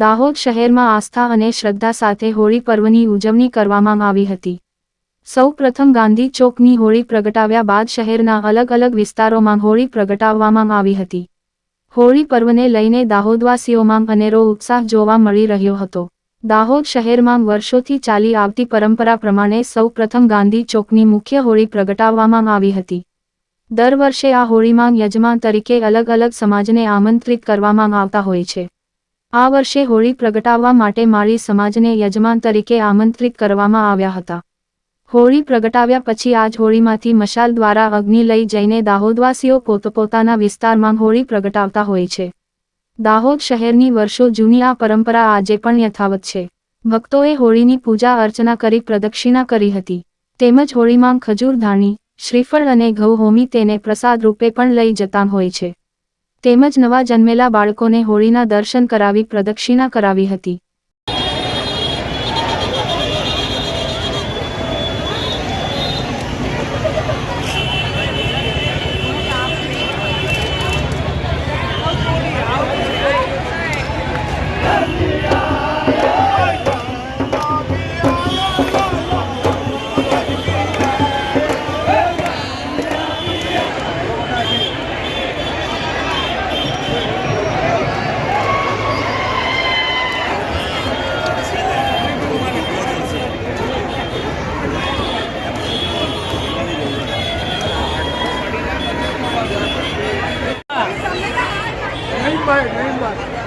દાહોદ શહેરમાં આસ્થા અને શ્રદ્ધા સાથે હોળી પર્વની ઉજવણી કરવામાં આવી હતી. સૌપ્રથમ ગાંધી ચોકની હોળી પ્રગટાવ્યા બાદ શહેરના અલગ અલગ વિસ્તારોમાં હોળી પ્રગટાવવામાં આવી હતી. હોળી પર્વને લઈને દાહોદવાસીઓમાં અનેરો ઉત્સાહ જોવા મળી રહ્યો હતો. દાહોદ શહેરમાં વર્ષોથી ચાલી આવતી પરંપરા પ્રમાણે સૌપ્રથમ ગાંધી ચોકની મુખ્ય હોળી પ્રગટાવવામાં આવી હતી. દર વર્ષે આ હોળીમાં યજમાન તરીકે અલગ અલગ સમાજને આમંત્રિત કરવામાં આવતા હોય છે. આ વર્ષે હોળી પ્રગટાવવા માટે માળી સમાજને યજમાન તરીકે આમંત્રિત કરવામાં આવ્યા હતા. હોળી પ્રગટાવ્યા પછી આજ હોળીમાંથી મશાલ દ્વારા અગ્નિ લઈ જઈને દાહોદવાસીઓ પોતપોતાના વિસ્તારમાં હોળી પ્રગટાવતા હોય છે. દાહોદ શહેરની વર્ષો જૂની આ પરંપરા આજે પણ યથાવત છે. ભક્તોએ હોળીની પૂજા અર્ચના કરી પ્રદક્ષિણા કરી હતી. તેમજ હોળીમાં ખજૂર ધાણી, શ્રીફળ અને ઘઉં હોમી તેને પ્રસાદ રૂપે પણ લઈ જતા હોય છે. તેમજ નવા જન્મેલા બાળકોને હોળીના દર્શન કરાવી પ્રદક્ષિણા કરાવી હતી. back, lean back.